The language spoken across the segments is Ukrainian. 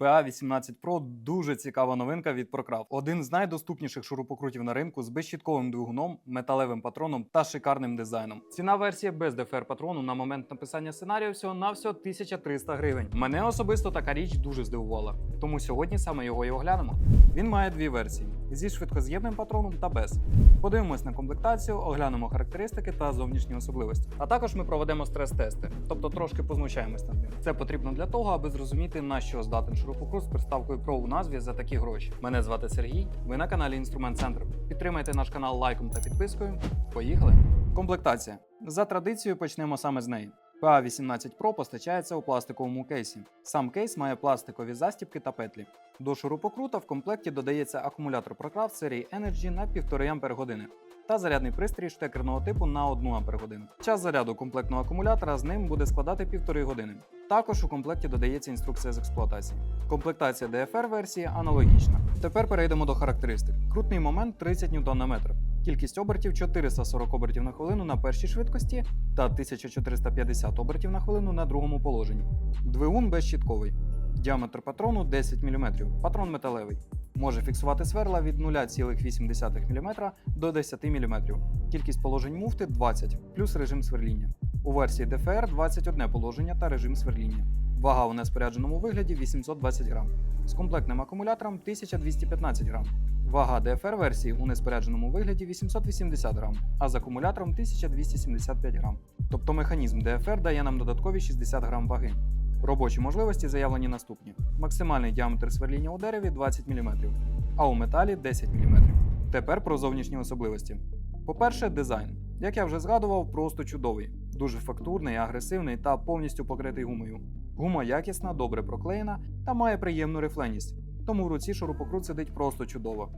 PA18 Pro дуже цікава новинка від ProCraft. Один з найдоступніших шурупокрутів на ринку з безщітковим двигуном, металевим патроном та шикарним дизайном. Ціна версії без ДФР патрону на момент написання сценарію всього на всього 1300 гривень. Мене особисто така річ дуже здивувала, тому сьогодні саме його і оглянемо. Він має дві версії: зі швидкоз'ємним патроном та без. Подивимось на комплектацію, оглянемо характеристики та зовнішні особливості. А також ми проведемо стрес-тести, тобто трошки познущаємось над ним. Це потрібно для того, аби зрозуміти на що здатен шурупокрут з приставкою Pro у назві за такі гроші. Мене звати Сергій. Ви на каналі Інструмент Центр. Підтримайте наш канал лайком та підпискою. Поїхали! Комплектація. За традицією почнемо саме з неї. PA18 Pro постачається у пластиковому кейсі. Сам кейс має пластикові застібки та петлі. До шурупокрута в комплекті додається акумулятор ProCraft серії Energy на 1,5 Ах та зарядний пристрій штекерного типу на 1 Ах. Час заряду комплектного акумулятора з ним буде складати 1,5 години. Також у комплекті додається інструкція з експлуатації. Комплектація DFR версії аналогічна. Тепер перейдемо до характеристик. Крутний момент 30 Нм. Кількість обертів 440 обертів на хвилину на першій швидкості та 1450 обертів на хвилину на другому положенні. Двигун безщітковий. Діаметр патрону 10 мм. Патрон металевий. Може фіксувати сверла від 0,8 мм до 10 мм. Кількість положень муфти 20, плюс режим сверління. У версії DFR 21 положення та режим сверління. Вага у неспорядженому вигляді 820 грам. З комплектним акумулятором 1215 грам. Вага DFR версії у неспорядженому вигляді 880 грам, а з акумулятором 1275 грам. Тобто механізм DFR дає нам додаткові 60 грам ваги. Робочі можливості заявлені наступні: максимальний діаметр сверління у дереві 20 мм, а у металі 10 мм. Тепер про зовнішні особливості. По-перше, дизайн. Як я вже згадував, просто чудовий, дуже фактурний, агресивний та повністю покритий гумою. Гума якісна, добре проклеєна та має приємну рифленість, тому в руці шурупокрут сидить просто чудово.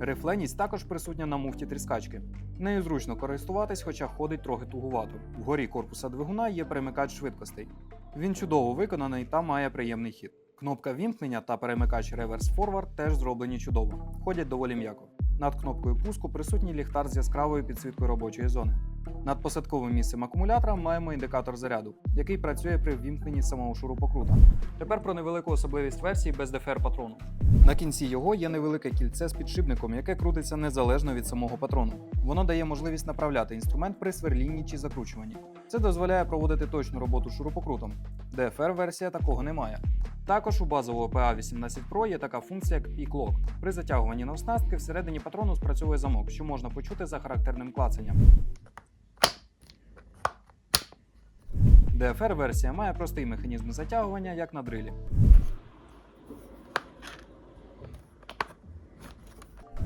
Рифленість також присутня на муфті тріскачки. Нею зручно користуватись, хоча ходить трохи тугувато. Вгорі корпуса двигуна є перемикач швидкостей. Він чудово виконаний та має приємний хід. Кнопка вімкнення та перемикач реверс-форвард теж зроблені чудово, ходять доволі м'яко. Над кнопкою пуску присутній ліхтар з яскравою підсвіткою робочої зони. Над посадковим місцем акумулятора маємо індикатор заряду, який працює при ввімкненні самого шурупокрута. Тепер про невелику особливість версії без DFR патрону. На кінці його є невелике кільце з підшипником, яке крутиться незалежно від самого патрону. Воно дає можливість направляти інструмент при сверлінні чи закручуванні. Це дозволяє проводити точну роботу шурупокрутом. DFR версія такого не має. Також у базового PA18 Pro є така функція як Peak Lock. При затягуванні на оснастки всередині патрону спрацьовує замок, що можна почути за характерним клацанням. DFR версія має простий механізм затягування, як на дрилі.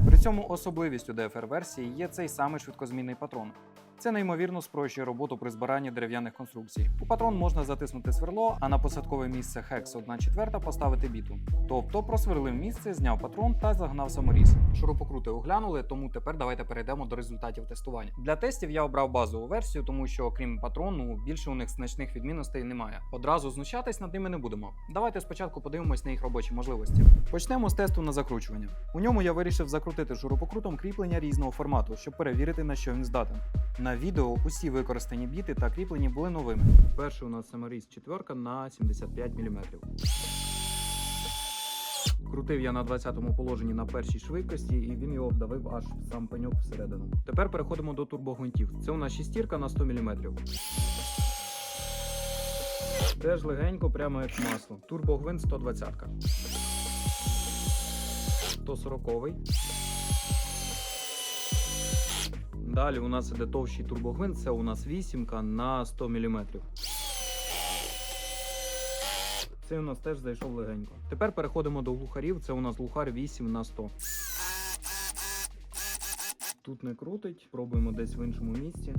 При цьому особливістю DFR версії є цей самий швидкозмінний патрон. Це неймовірно спрощує роботу при збиранні дерев'яних конструкцій. У патрон можна затиснути сверло, а на посадкове місце хекс 1 четверта поставити біту. Тобто просверлив місце, зняв патрон та загнав саморіз. Шурупокрути оглянули, тому тепер давайте перейдемо до результатів тестування. Для тестів я обрав базову версію, тому що окрім патрону, більше у них значних відмінностей немає. Одразу знущатись над ними не будемо. Давайте спочатку подивимось на їх робочі можливості. Почнемо з тесту на закручування. У ньому я вирішив закрутити шурупокрутом кріплення різного формату, щоб перевірити на що він здатен. На відео усі використані біти та кріплені були новими. Перший у нас саморіз четверка на 75 мм. Крутив я на 20-му положенні на першій швидкості, і він його вдавив аж сам пеньок всередину. Тепер переходимо до турбогвинтів. Це у нас шістірка на 100 мм. Теж легенько, прямо як масло. Турбогвинт 120. 140. Далі у нас іде товщий турбогвинт, це у нас вісімка на 100 мм. Цей у нас теж зайшов легенько. Тепер переходимо до глухарів. Це у нас глухар 8 на 100. Тут не крутить, пробуємо десь в іншому місці.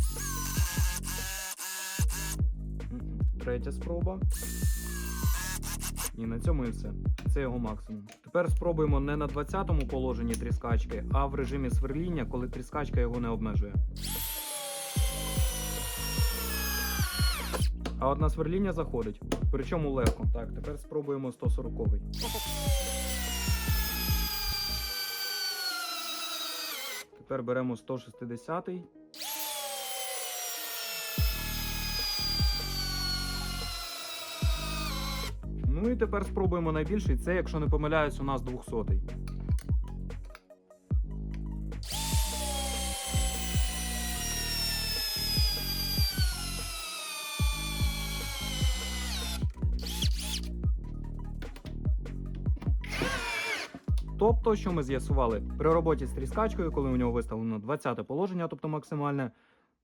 Третя спроба. І на цьому і все. Це його максимум. Тепер спробуємо не на 20-му положенні тріскачки, а в режимі сверління, коли тріскачка його не обмежує. А от на сверління заходить. Причому легко. Так, тепер спробуємо 140-й. Тепер беремо 160-й. Тепер спробуємо найбільший. Це, якщо не помиляюсь, у нас 200. Тобто, що ми з'ясували при роботі з тріскачкою, коли у нього виставлено 20 положення, тобто максимальне,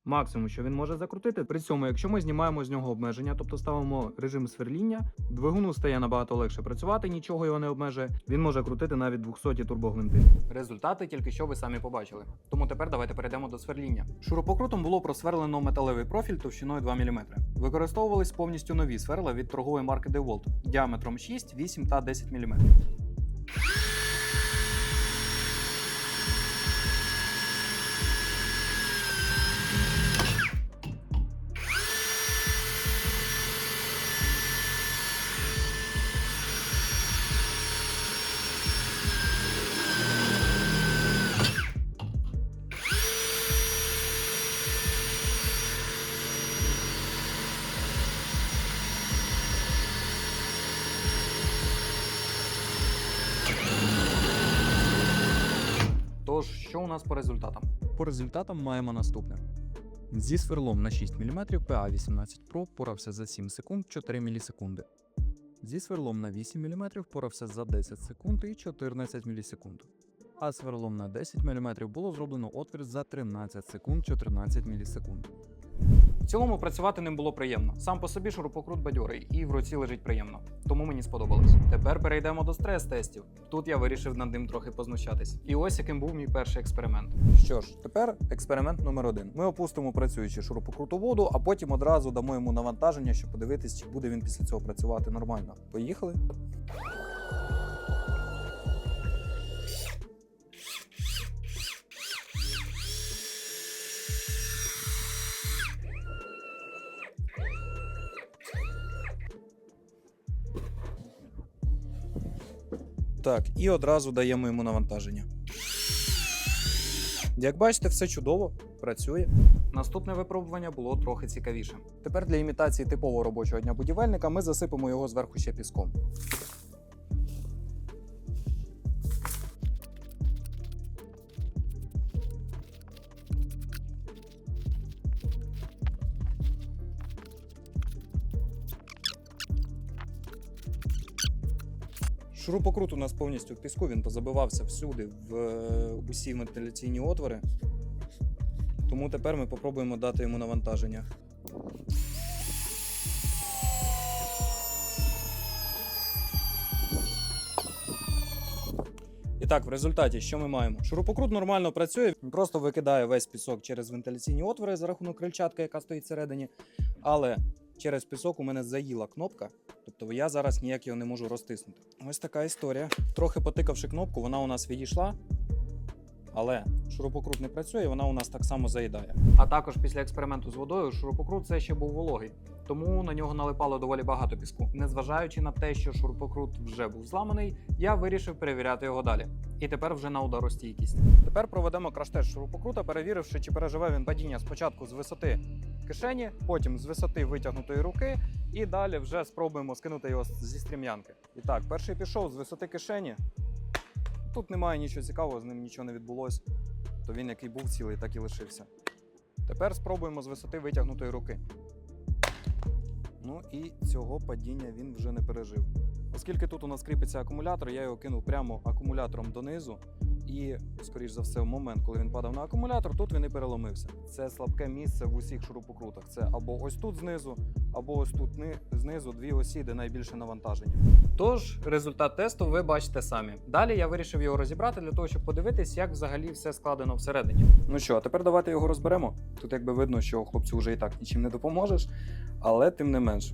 максимум, що він може закрутити. При цьому, якщо ми знімаємо з нього обмеження, тобто ставимо режим сверління, двигуну стає набагато легше працювати, нічого його не обмежує. Він може крутити навіть 200 турбогвинти. Результати тільки що ви самі побачили. Тому тепер давайте перейдемо до сверління. Шурупокрутом було просверлено металевий профіль товщиною 2 мм. Використовувались повністю нові сверла від торгової марки DeWalt діаметром 6, 8 та 10 мм. Тож, що у нас по результатам? По результатам маємо наступне. Зі сверлом на 6 мм PA18 Pro порався за 7 секунд 4 мілісекунди. Зі сверлом на 8 мм порався за 10 секунд і 14 мілісекунд. А сверлом на 10 мм було зроблено отвір за 13 секунд 14 мілісекунд. Цілому працювати ним було приємно. Сам по собі шурупокрут бадьорий і в руці лежить приємно. Тому мені сподобалось. Тепер перейдемо до стрес-тестів. Тут я вирішив над ним трохи познущатись. І ось яким був мій перший експеримент. Що ж, тепер експеримент номер один. Ми опустимо працюючий шурупокрут у воду, а потім одразу дамо йому навантаження, щоб подивитись, чи буде він після цього працювати нормально. Поїхали. Так, і одразу даємо йому навантаження. Як бачите, все чудово, працює. Наступне випробування було трохи цікавіше. Тепер для імітації типового робочого дня будівельника ми засипемо його зверху ще піском. Шурупокрут у нас повністю в піску, він позабивався всюди в е, усі вентиляційні отвори. Тому тепер ми попробуємо дати йому навантаження. І так, в результаті, що ми маємо? Шурупокрут нормально працює, він просто викидає весь пісок через вентиляційні отвори за рахунок крильчатка, яка стоїть всередині. Але через пісок у мене заїла кнопка, тобто я зараз ніяк його не можу розтиснути. Ось така історія. Трохи потикавши кнопку, вона у нас відійшла. Але шурупокрут не працює, вона у нас так само заїдає. А також після експерименту з водою шурупокрут все ще був вологий, тому на нього налипало доволі багато піску. Незважаючи на те, що шурупокрут вже був зламаний, я вирішив перевіряти його далі. І тепер вже на ударостійкість. Тепер проведемо краш-тест шурупокрута, перевіривши, чи переживе він падіння спочатку з висоти кишені, потім з висоти витягнутої руки, і далі вже спробуємо скинути його зі стрім'янки. І так, перший пішов з висоти кишені. Тут немає нічого цікавого, з ним нічого не відбулося. То він який був цілий, так і лишився. Тепер спробуємо з висоти витягнутої руки. Ну і цього падіння він вже не пережив. Оскільки тут у нас кріпиться акумулятор, я його кинув прямо акумулятором донизу. І, скоріш за все, в момент, коли він падав на акумулятор, тут він і переломився. Це слабке місце в усіх шурупокрутах. Це або ось тут знизу, або ось тут знизу дві осі, де найбільше навантаження. Тож, результат тесту ви бачите самі. Далі я вирішив його розібрати для того, щоб подивитись, як взагалі все складено всередині. Ну що, а тепер давайте його розберемо. Тут якби видно, що хлопцю вже і так нічим не допоможеш, але тим не менш.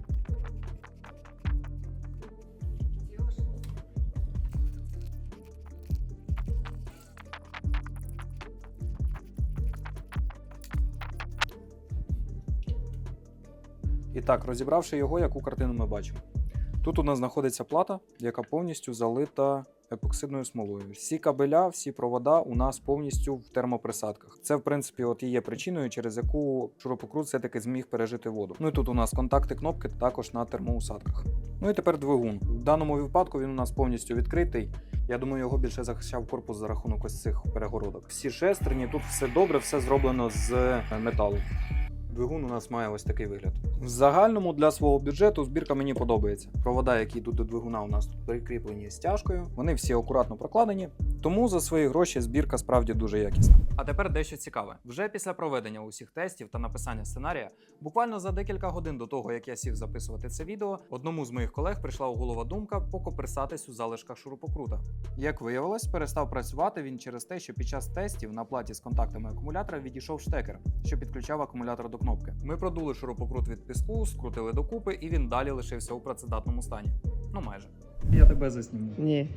І так, розібравши його, яку картину ми бачимо. Тут у нас знаходиться плата, яка повністю залита епоксидною смолою. Всі кабеля, всі провода у нас повністю в термоприсадках. Це, в принципі, от і є причиною, через яку шурупокрут все-таки зміг пережити воду. Ну і тут у нас контакти кнопки також на термоусадках. Ну і тепер двигун. В даному випадку він у нас повністю відкритий. Я думаю, його більше захищав корпус за рахунок ось цих перегородок. Всі шестерні, тут все добре, все зроблено з металу. Двигун у нас має ось такий вигляд. В загальному для свого бюджету збірка мені подобається. Провода, які йдуть до двигуна, у нас тут прикріплені стяжкою. Вони всі акуратно прокладені, тому за свої гроші збірка справді дуже якісна. А тепер дещо цікаве. Вже після проведення усіх тестів та написання сценарія, буквально за декілька годин до того, як я сів записувати це відео, одному з моїх колег прийшла у голову думка покоперсатись у залишках шурупокрута. Як виявилось, перестав працювати він через те, що під час тестів на платі з контактами акумулятора відійшов штекер, що підключав акумулятор до кнопки. Ми продули шурупокрут від піску, скрутили докупи, і він далі лишився у працедатному стані. Ну майже. Я тебе засніму. Ні.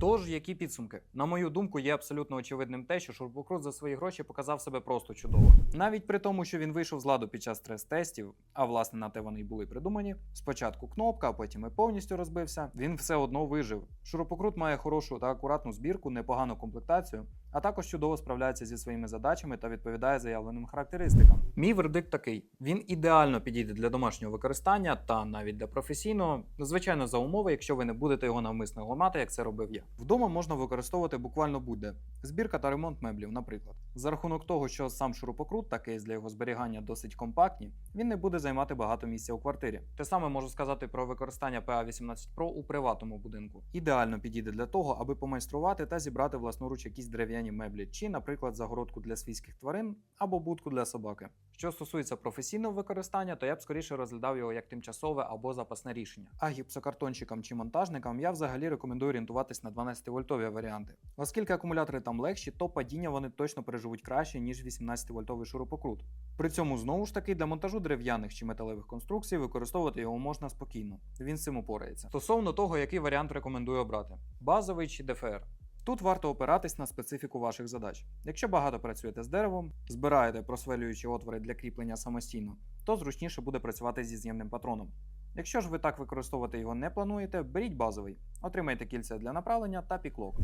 Тож, які підсумки? На мою думку, є абсолютно очевидним те, що шурупокрут за свої гроші показав себе просто чудово. Навіть при тому, що він вийшов з ладу під час стрес-тестів, а власне на те вони й були придумані. Спочатку кнопка, а потім і повністю розбився. Він все одно вижив. Шурупокрут має хорошу та акуратну збірку, непогану комплектацію, а також чудово справляється зі своїми задачами та відповідає заявленим характеристикам. Мій вердикт такий: він ідеально підійде для домашнього використання та навіть для професійного, звичайно, за умови, якщо ви не будете його навмисно ламати, як це робив я. Вдома можна використовувати буквально будь-де. Збірка та ремонт меблів, наприклад. За рахунок того, що сам шурупокрут та кейс для його зберігання досить компактні, він не буде займати багато місця у квартирі. Те саме можу сказати про використання PA18 Pro у приватному будинку. Ідеально підійде для того, аби помайструвати та зібрати власноруч якісь дерев'яні меблі, чи, наприклад, загородку для свійських тварин або будку для собаки. Що стосується професійного використання, то я б скоріше розглядав його як тимчасове або запасне рішення. А гіпсокартончикам чи монтажникам я взагалі рекомендую орієнтуватись на 12-вольтові варіанти. Оскільки акумулятори там легші, то падіння вони точно переживуть краще, ніж 18-вольтовий шурупокрут. При цьому знову ж таки для монтажу дерев'яних чи металевих конструкцій використовувати його можна спокійно. Він з цим упорається. Стосовно того, який варіант рекомендую обрати: базовий чи ДФР. Тут варто опиратись на специфіку ваших задач. Якщо багато працюєте з деревом, збираєте просверлюючі отвори для кріплення самостійно, то зручніше буде працювати зі з'ємним патроном. Якщо ж ви так використовувати його не плануєте, беріть базовий, отримайте кільця для направлення та піклок.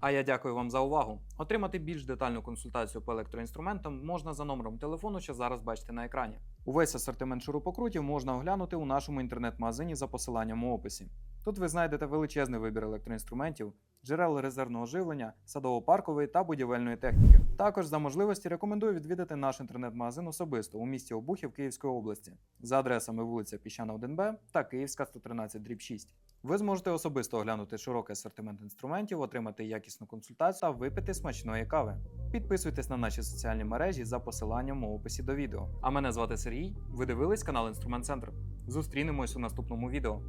А я дякую вам за увагу. Отримати більш детальну консультацію по електроінструментам можна за номером телефону, що зараз бачите на екрані. Увесь асортимент шурупокрутів можна оглянути у нашому інтернет-магазині за посиланням у описі. Тут ви знайдете величезний вибір електроінструментів, джерел резервного живлення, садово-паркової та будівельної техніки. Також за можливості рекомендую відвідати наш інтернет-магазин особисто у місті Обухів Київської області за адресами вулиця Піщана 1Б та Київська 113 дріб 6. Ви зможете особисто оглянути широкий асортимент інструментів, отримати якісну консультацію та випити смачної кави. Підписуйтесь на наші соціальні мережі за посиланням у описі до відео. А мене звати Сергій. Ви дивились канал Інструмент Центр. Зустрінемось у наступному відео.